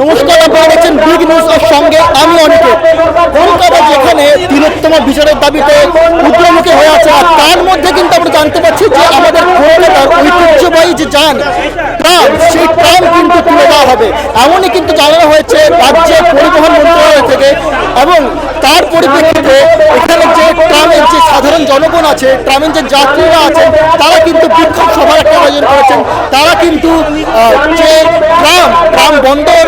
নমস্কার, আপনারা দেখছেন বিগ নিউজের সঙ্গে আমি অনিকে কলকাতা যেখানে তিলোত্তম বিচারের দাবিতে উদ্যমুখী হয়ে আছে, আর তার মধ্যে কিন্তু আমরা জানতে পারছি যে আমাদের কলকাতার ঐতিহ্যবাহী যে যান, ট্রাম, সেই ট্রাম কিন্তু তুলে দেওয়া হবে। এমনই কিন্তু জানানো হয়েছে রাজ্যের পরিবহন মন্ত্রণালয় থেকে, এবং তার পরিপ্রেক্ষিতে এখানে যে ট্রামের সাধারণ জনগণ আছে ট্রামের যে যাত্রীরা আছেন তারা কিন্তু বিক্ষোভ সভার একটা আয়োজন করেছেন। তারা কিন্তু যে ট্রাম ট্রাম বন্ধের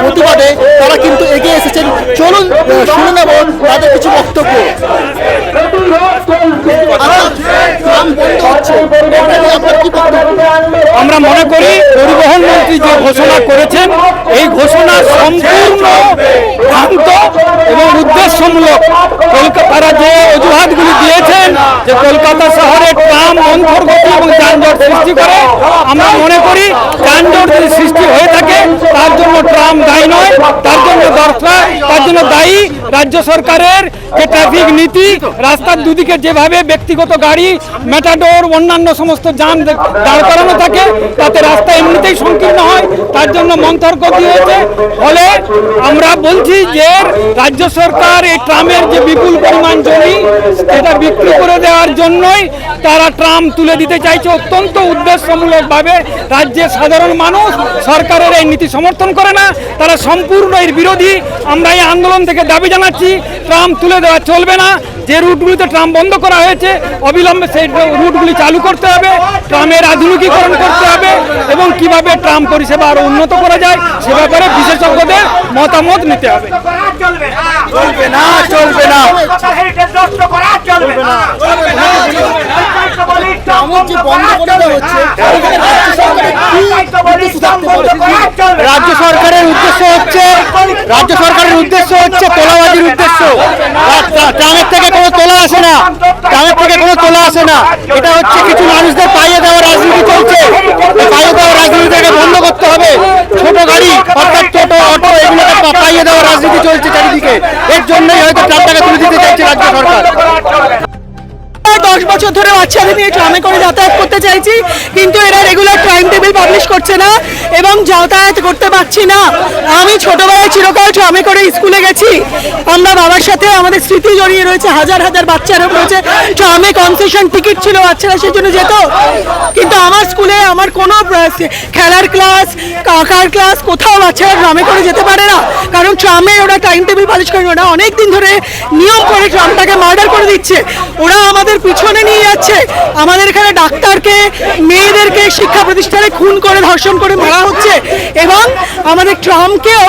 প্রতিবাদে তারা কিন্তু এগিয়ে এসেছেন। চলুন শুনে নেব তাদের কিছু বক্তব্য। আচ্ছা, ট্রাম বন্ধ হচ্ছে। আপনার কি আমরা মনে করি পরিবহন মন্ত্রী যে ঘোষণা করেছেন, এই ঘোষণা সম্পূর্ণ ভ্রান্ত এবং উদ্দেশ্যমূলক। কলকাতারা যে অজুহাতগুলি দিয়েছেন, যে কলকাতা শহরে ট্রাম অন্তর্গতি গতি এবং যানজট সৃষ্টি করে, আমরা মনে করি যানজট যদি সৃষ্টি হয়ে থাকে, তার জন্য ট্রাম দায়ী নয় তার জন্য দরকার তার জন্য দায়ী রাজ্য সরকারের যে ট্রাফিক নীতি, রাস্তার দুদিকে যেভাবে ব্যক্তিগত গাড়ি মেটাডোর অন্যান্য সমস্ত যান দাঁড় করানো থাকে, তাতে রাস্তা এমনিতেই সংকীর্ণ হয়, তার জন্য মন্থর গতি হয়েছে ফলে আমরা বলছি যে রাজ্য সরকার এই ট্রামের যে বিপুল পরিমাণ জমি এটা বিক্রি করে দেওয়ার জন্যই তারা ট্রাম তুলে দিতে চাইছে। অত্যন্ত উদ্দেশ্যমূলকভাবে রাজ্যের সাধারণ মানুষ সরকারের এই নীতি সমর্থন করে না। তারা সম্পূর্ণ এর বিরোধী। আমরা এই আন্দোলন থেকে দাবি জানাচ্ছি ট্রাম তুলে দেওয়া চলবে না যে রুটগুলিতে ট্রাম বন্ধ করা হয়েছে অবিলম্বে সেই রুটগুলি চালু করতে হবে ট্রামের আধুনিকীকরণ করতে হবে এবং কীভাবে ট্রাম পরিষেবা আরও উন্নত করা যায় সে ব্যাপারে বিশেষজ্ঞদের মতামত নিতে হবে চলবে না চলবে না চলবে না রাজ্য সরকারের উদ্দেশ্য হচ্ছে তোলাবাজির উদ্দেশ্য। ট্রামের থেকে কোনো তোলা আসে না। ট্রামের থেকে কোনো তোলা আসে না। এটা হচ্ছে কিছু মানুষদের পাইয়ে দেওয়ার রাজনীতি চলছে। পাইয়ে দেওয়ার রাজনীতিটাকে বন্ধ করতে হবে। ছোট গাড়ি, অর্থাৎ ছোট অটো, এগুলোকে পাইয়ে দেওয়ার রাজনীতি চলছে চারিদিকে। এর জন্যই হয়তো ট্রামটাকে তুলে দিতে চাইছে রাজ্য সরকার। দশ বছর ধরে বাচ্চাদের নিয়ে ট্রামে করে যাতায়াত করতে চাইছি, কিন্তু এরা রেগুলার টাইম টেবিল পাবলিশ করছে না এবং যাতায়াত করতে পারছি না। আমি ছোটবেলায় চিরকাল ট্রামে করে স্কুলে গেছি। আমরা বাবার সাথে আমাদের স্মৃতি জড়িয়ে রয়েছে, হাজার হাজার বাচ্চারা রয়েছে। ট্রামে কনসেশন টিকিট ছিল বাচ্চারা সেই জন্য যেত। কিন্তু আমার স্কুলে আমার কোনো খেলার ক্লাস কাকার ক্লাস কোথাও বাচ্চারা ট্রামে করে যেতে পারে না। কারণ ট্রামে ওরা টাইম টেবিল পালিশ করে ওরা অনেক দিন ধরে নিয়ম করে ট্রামটাকে মার্ডার করে দিচ্ছে। ওরা আমাদের পিছনে নিয়ে যাচ্ছে। আমাদের এখানে ডাক্তারকে মেয়েদেরকে শিক্ষা প্রতিষ্ঠানে খুন করে ধর্ষণ করে মারা হচ্ছে। এবং আমাদের ট্রামকেও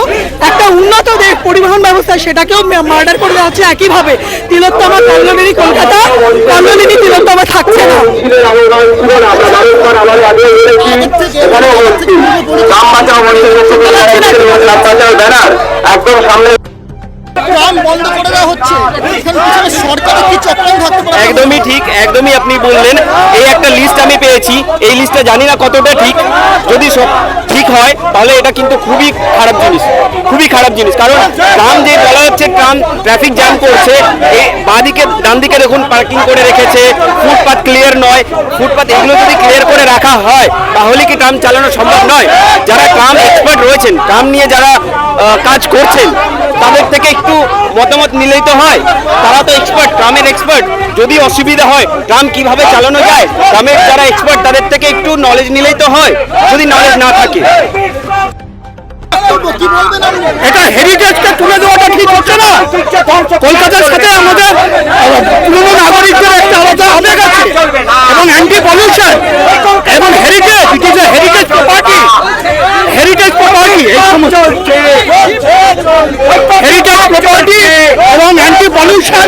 একটা উন্নত দেশ পরিবহন ব্যবস্থা সেটাকেও মার্ডার করে দেওয়া হচ্ছে একইভাবে। তিলোত্তমা কল্যাণী কলকাতা কল্যাণী তিলোত্তমা থাকছে না। আগের থেকে ট্রাম বন্ধ করে দেওয়া হচ্ছে এখানে পিছনে সরকারের কি চক্রান্ত থাকতে পারে একদমই ঠিক, একদমই আপনি বললেন। এই একটা লিস্ট আমি পেয়েছি। এই লিস্টটা জানি না কতটা ঠিক। যদি ঠিক হয়, তাহলে এটা কিন্তু খুবই খারাপ জিনিস। খুবই খারাপ জিনিস। কারণ ট্রাম যে বলা হচ্ছে ট্রাম ট্রাফিক জ্যাম করছে বাঁদিকে ডান দিকে দেখুন পার্কিং করে রেখেছে ফুটপাথ ক্লিয়ার নয়। ফুটপাথ এগুলো যদি ক্লিয়ার করে রাখা হয়, তাহলে কি ট্রাম চালানো সম্ভব নয়? যারা ট্রাম এক্সপার্ট রয়েছেন ট্রাম নিয়ে যারা কাজ করছেন তাদের থেকে একটু মতামত নিলেই তো হয়। তারা তো এক্সপার্ট ট্রামের এক্সপার্ট যদি অসুবিধা হয় ট্রাম কীভাবে চালানো যায় ট্রামের যারা এক্সপার্ট তাদের থেকে একটু নলেজ নিলেই তো হয়, যদি নলেজ না থাকে। এটা হেরিটেজকে তুলে দেওয়াটা ঠিক হচ্ছে না? কলকাতার সাথে আমাদের পুরনো নাগরিকদের একটা আলাদা আবেগ আছে। এবং অ্যান্টি পলিউশন এবং heritage heritage property heritage property এই সমস্ত হেরিটেজ প্রপার্টি এবং অ্যান্টি পলিউশন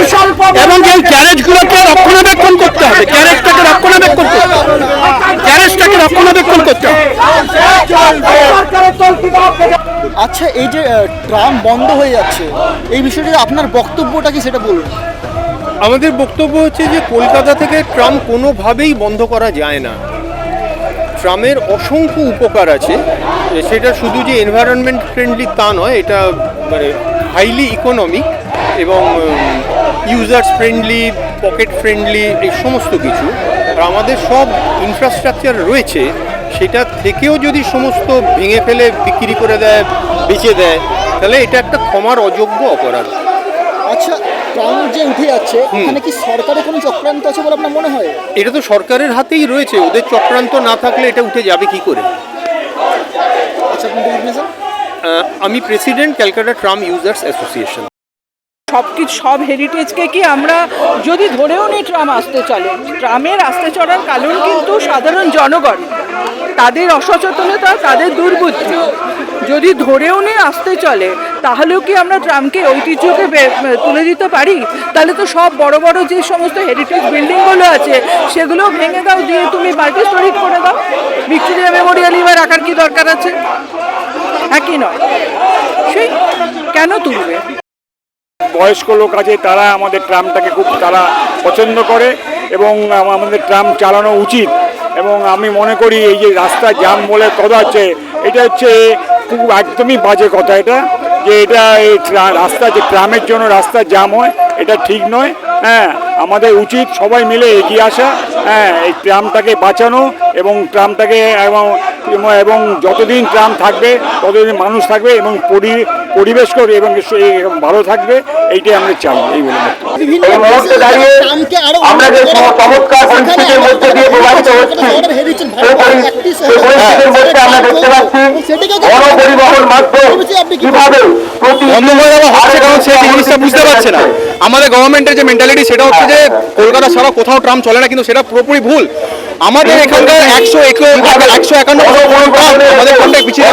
এবং এই গ্যারেজগুলোকে রক্ষণাবেক্ষণ করতে হবে। গ্যারেজটাকে রক্ষণাবেক্ষণ করতে হবে। গ্যারেজটাকে রক্ষণাবেক্ষণ করতে হবে। আচ্ছা এই যে ট্রাম বন্ধ হয়ে যাচ্ছে এই বিষয়টি আপনার বক্তব্যটা কি সেটা বলুন। আমাদের বক্তব্য হচ্ছে যে কলকাতা থেকে ট্রাম কোনোভাবেই বন্ধ করা যায় না। ট্রামের অসংখ্য উপকার আছে। সেটা শুধু যে এনভায়রনমেন্ট ফ্রেন্ডলি তা নয়, এটা মানে হাইলি ইকোনমিক এবং ইউজার্স ফ্রেন্ডলি পকেট ফ্রেন্ডলি এই সমস্ত কিছু। আর আমাদের সব ইনফ্রাস্ট্রাকচার রয়েছে, সেটা থেকেও যদি সমস্ত ভেঙে ফেলে, বিক্রি করে দেয়, বেচে দেয়, তাহলে এটা একটা ক্ষমার অযোগ্য অপরাধ। আচ্ছা ট্রাম যে উঠে যাচ্ছে এখানে কি সরকারের কোনো চক্রান্ত আছে বলে আপনার মনে হয়? এটা তো সরকারের হাতেই রয়েছে ওদের চক্রান্ত না থাকলে এটা উঠে যাবে কি করে? আচ্ছা আমি president Calcutta tram users association. সব কিছু সব হেরিটেজকে কি আমরা যদি ধরেও নিই ট্রাম আসতে চলে ট্রামের আসতে চলার কারণ কিন্তু সাধারণ জনগণ। তাদের অসচেতনতা তাদের দুর্বুদ্ধি। যদি ধরেও নিয়ে আসতে চলে, তাহলেও কি আমরা ট্রামকে ঐতিহ্যকে তুলে দিতে পারি? তাহলে তো সব বড় বড় যে সমস্ত হেরিটেজ বিল্ডিংগুলো আছে সেগুলো ভেঙে দাও, দিয়ে তুমি মাল্টি স্টোরি করে দাও। ভিক্টোরিয়া মেমোরিয়াল এবার রাখার কি দরকার আছে? একই নয়। সেই কেন তুলবে? বয়স্ক লোক আছে, তারা আমাদের ট্রামটাকে খুব, তারা পছন্দ করে এবং আমাদের ট্রাম চালানো উচিত। এবং আমি মনে করি এই যে রাস্তা জাম বলে কথা হচ্ছে এটা হচ্ছে খুব একদমই বাজে কথা এটা, যে এটা এই রাস্তা, যে ট্রামের জন্য রাস্তা জাম হয়, এটা ঠিক নয়। হ্যাঁ আমাদের উচিত সবাই মিলে এগিয়ে আসা হ্যাঁ এই ট্রামটাকে বাঁচানো এবং ট্রামটাকে এবং এবং যতদিন ট্রাম থাকবে ততদিন মানুষ থাকবে এবং পরিবেশ করে এবং ভালো থাকবে এইটাই আমরা চাই এই বলে আমরা যে চমৎকার পরিস্থিতির মধ্যে দিয়ে প্রবাহিত হচ্ছি, পরিস্থিতির মধ্যে আমরা দেখতে পাচ্ছি গণপরিবহন মাধ্যম কীভাবে বুঝতে পারছে না আমাদের গভর্নমেন্টের যে মেন্টালিটি সেটা হচ্ছে যে কলকাতা ছাড়া কোথাও ট্রাম চলে না কিন্তু সেটা পুরোপুরি ভুল। আমাদের এখানকার একশো একশো একান্ন আমাদের কন্ট্যাক্ট পিছিয়ে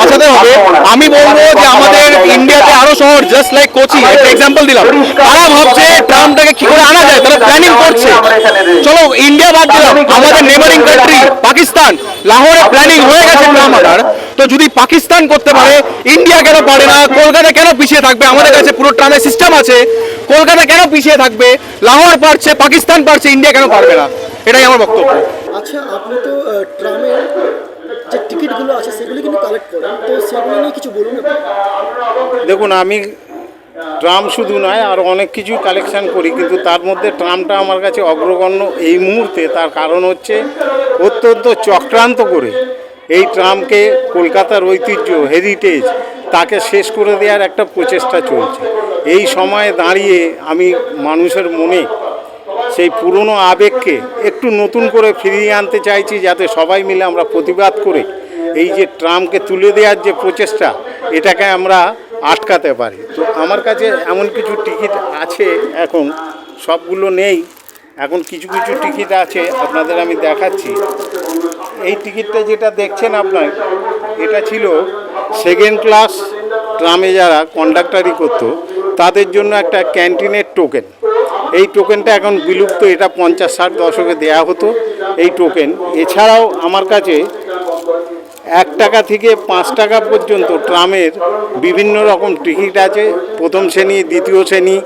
বাঁচাতে হবে। আমি বলব যে আমাদের ইন্ডিয়াতে আরও শহর জাস্ট লাইক কোচি একটা এক্সাম্পল দিলাম। তারা ভাবছে ট্রামটাকে কি করে আনা যায়? তারা প্ল্যানিং করছে। চলো ইন্ডিয়া বাদ দিলাম। আমাদের নেবারিং কান্ট্রি পাকিস্তান লাহোরে প্ল্যানিং হয়ে গেছে আনার তো যদি পাকিস্তান করতে পারে ইন্ডিয়া কেন পারে না? কলকাতা কেন পিছিয়ে থাকবে? আমাদের কাছে পুরো ট্রামের সিস্টেম আছে। কলকাতা কেন পিছিয়ে থাকবে? লাহোর পারছে পাকিস্তান পারছে ইন্ডিয়া কেন পারবে না? এটাই আমার বক্তব্য। আচ্ছা আপনি তো ট্রামের যে টিকিটগুলো আছে সেগুলো কিন্তু কালেক্ট করেন। তো সেগুলো নিয়ে কিছু বলুন দেখুন, আমি ট্রাম শুধু নয়, আর অনেক কিছু কালেকশন করি, কিন্তু তার মধ্যে ট্রামটা আমার কাছে অগ্রগণ্য এই মুহূর্তে। তার কারণ হচ্ছে, অত্যন্ত চক্রান্ত করে এই ট্রামকে কলকাতার ঐতিহ্য হেরিটেজ তাকে শেষ করে দেওয়ার একটা প্রচেষ্টা চলছে। এই সময়ে দাঁড়িয়ে আমি মানুষের মনে সেই পুরনো আবেগকে একটু নতুন করে ফিরিয়ে আনতে চাইছি যাতে সবাই মিলে আমরা প্রতিবাদ করে এই যে ট্রামকে তুলে দেওয়ার যে প্রচেষ্টা, এটাকে আমরা আটকাতে পারি। তো আমার কাছে এমন কিছু টিকিট আছে এখন, সবগুলো নেই। এখন কিছু কিছু টিকিট আছে, আপনাদের আমি দেখাচ্ছি। এই টিকিটটা যেটা দেখছেন আপনার, এটা ছিল সেকেন্ড ক্লাস ট্রামে যারা কন্ডাক্টারি করতো তাদের জন্য একটা ক্যান্টিনের টোকেন। এই টোকেনটা এখন বিলুপ্ত, এটা পঞ্চাশ ষাট দশকে দেয়া হতো এই টোকেন। এছাড়াও আমার কাছে এক টাকা থেকে পাঁচ টাকা পর্যন্ত ট্রামের বিভিন্ন রকম টিকিট আছে, প্রথম শ্রেণি, দ্বিতীয় শ্রেণি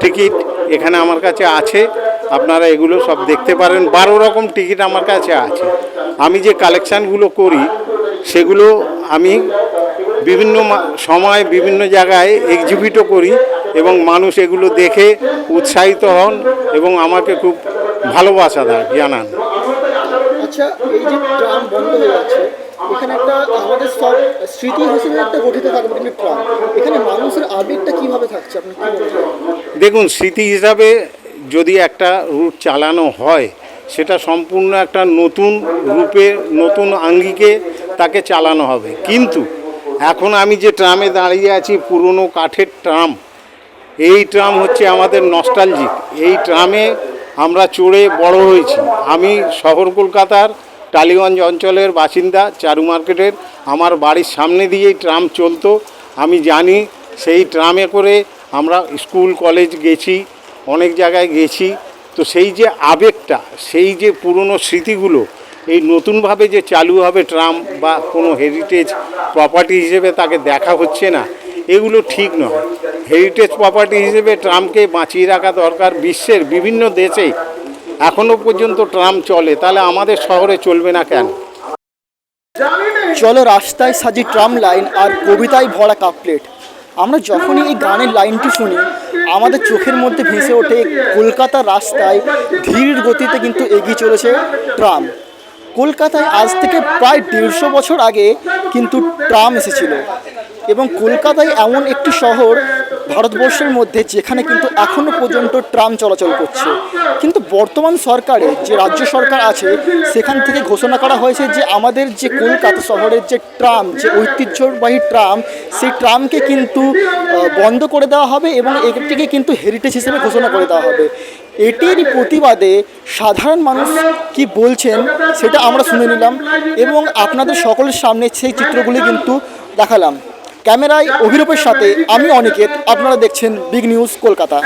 টিকিট এখানে আমার কাছে আছে। আপনারা এগুলো সব দেখতে পারেন। বারো রকম টিকিট আমার কাছে আছে। আমি যে কালেকশানগুলো করি, সেগুলো আমি বিভিন্ন সময় বিভিন্ন জায়গায় এক্সিবিটও করি এবং মানুষ এগুলো দেখে উৎসাহিত হন এবং আমাকে খুব ভালোবাসা দেন জানান। আচ্ছা এই যে ট্রাম বন্ধ হয়ে যাচ্ছে এখানে একটা আমাদের সব স্মৃতি হিসেবে একটা গঠিত থাকবে কিন্তু ট্রাম। এখানে মানুষের আবেগটা কীভাবে থাকছে আপনি দেখুন স্মৃতি হিসাবে যদি একটা রুট চালানো হয় সেটা সম্পূর্ণ একটা নতুন রূপে নতুন আঙ্গিকে তাকে চালানো হবে। কিন্তু এখন আমি যে ট্রামে দাঁড়িয়ে আছি, পুরনো কাঠের ট্রাম, এই ট্রাম হচ্ছে আমাদের নস্টালজিক এই ট্রামে আমরা চড়ে বড় হয়েছি। আমি শহর কলকাতার, টালিগঞ্জ অঞ্চলের বাসিন্দা, চারু মার্কেটের। আমার বাড়ির সামনে দিয়েই ট্রাম চলতো। আমি জানি সেই ট্রামে করে আমরা স্কুল, কলেজ গেছি, অনেক জায়গায় গেছি। তো সেই যে আবেগটা, সেই যে পুরনো স্মৃতিগুলো এই নতুনভাবে যে চালু হবে ট্রাম বা কোনো হেরিটেজ প্রপার্টি হিসেবে তাকে দেখা হচ্ছে না, এগুলো ঠিক নয়। হেরিটেজ প্রপার্টি হিসেবে ট্রামকে বাঁচিয়ে রাখা দরকার বিশ্বের বিভিন্ন দেশে। এখনও পর্যন্ত ট্রাম চলে, তাহলে আমাদের শহরে চলবে না কেন? চলো রাস্তায় সাজি ট্রাম লাইন আর কবিতায় ভরা কাপলেট আমরা যখনই এই গানের লাইনটি শুনি, আমাদের চোখের মধ্যে ভেসে ওঠে কলকাতার রাস্তায় ধীর গতিতে কিন্তু এগিয়ে চলেছে ট্রাম। কলকাতায় আজ থেকে প্রায় দেড়শো বছর আগে কিন্তু ট্রাম এসেছিল। এবং কলকাতায় এমন একটি শহর ভারতবর্ষের মধ্যে যেখানে কিন্তু এখনও পর্যন্ত ট্রাম চলাচল করছে। কিন্তু বর্তমান সরকারে যে রাজ্য সরকার আছে, সেখান থেকে ঘোষণা করা হয়েছে যে আমাদের যে কলকাতা শহরের যে ট্রাম, যে ঐতিহ্যবাহী ট্রাম, সেই ট্রামকে কিন্তু বন্ধ করে দেওয়া হবে এবং এটিকে কিন্তু হেরিটেজ হিসেবে ঘোষণা করে দেওয়া হবে। এটির প্রতিবাদে সাধারণ মানুষ কি বলছেন সেটা আমরা শুনে নিলাম এবং আপনাদের সকলের সামনে সেই চিত্রগুলি কিন্তু দেখালাম। ক্যামেরায় অভিরূপের সাথে আমি অনিকেত, আপনারা দেখছেন বিগ নিউজ কলকাতা।